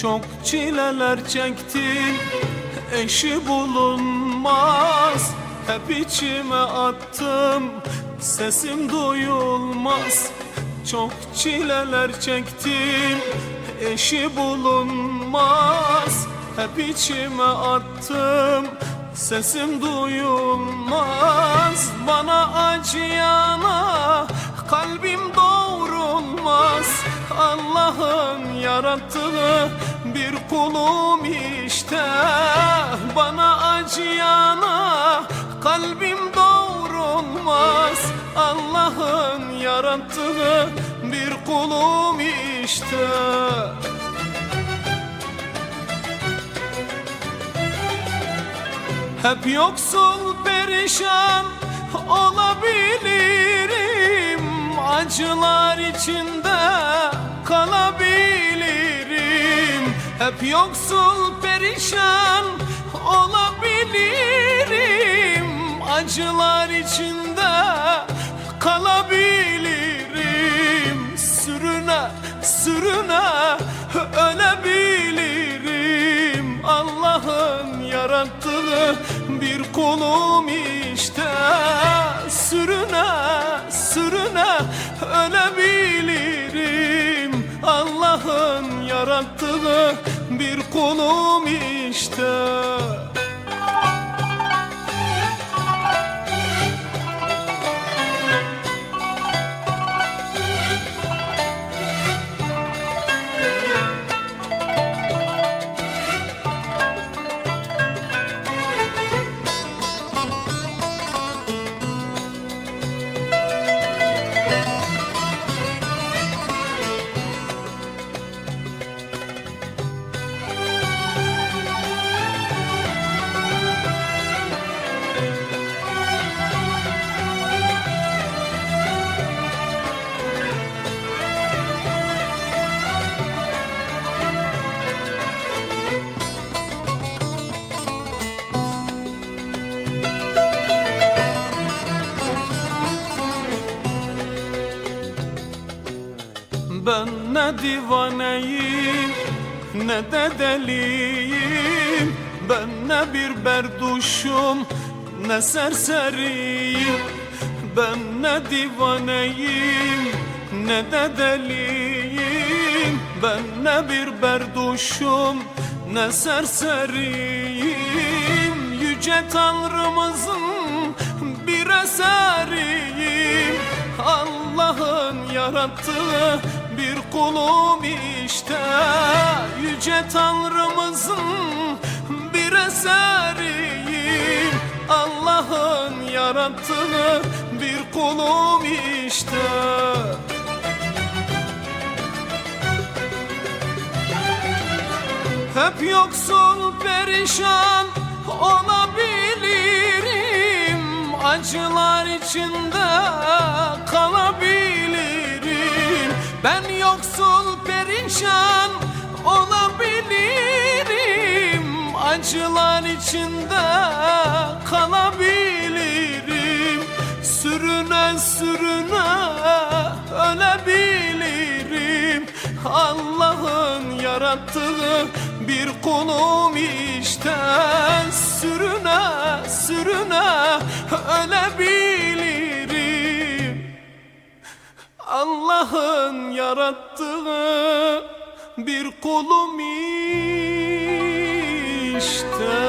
Çok çileler çektim Eşi bulunmaz. Hep içime attım Sesim duyulmaz. Çok çileler çektim Eşi bulunmaz. Hep içime attım Sesim duyulmaz. Bana acıyana Kalbim doğrulmaz Allah'ın yarattığı bir kulum işte. Bana acıyana kalbim doğrulmaz Allah'ın yarattığı bir kulum işte. Hep yoksul perişan olabilirim Acılar içinde kalabilirim. Hep yoksul perişan olabilirim. Acılar içinde kalabilirim. Sürüne sürüne ölebilirim. Allah'ın yarattığı bir kulum işte yarattığı bir kulum işte ne divaneyim ne de deliyim. Ben ne bir berduşum ne serseriyim. Ben ne divaneyim ne de deliyim. Ben ne bir berduşum ne serseriyim. Yüce Tanrımızın bir eseriyim. Allah'ın yarattığı kulum işte Yüce Tanrımızın bir eseriyim Allah'ın yarattığı bir kulum işte. Hep yoksul perişan olabilirim. Acılar içinde kalabilirim yoksul perişan olabilirim. Acılar içinde kalabilirim. Sürüne sürüne ölebilirim. Allah'ın yarattığı bir kulum işte. Sürüne sürüne ölebilirim Allah'ın yarattığı bir kulum işte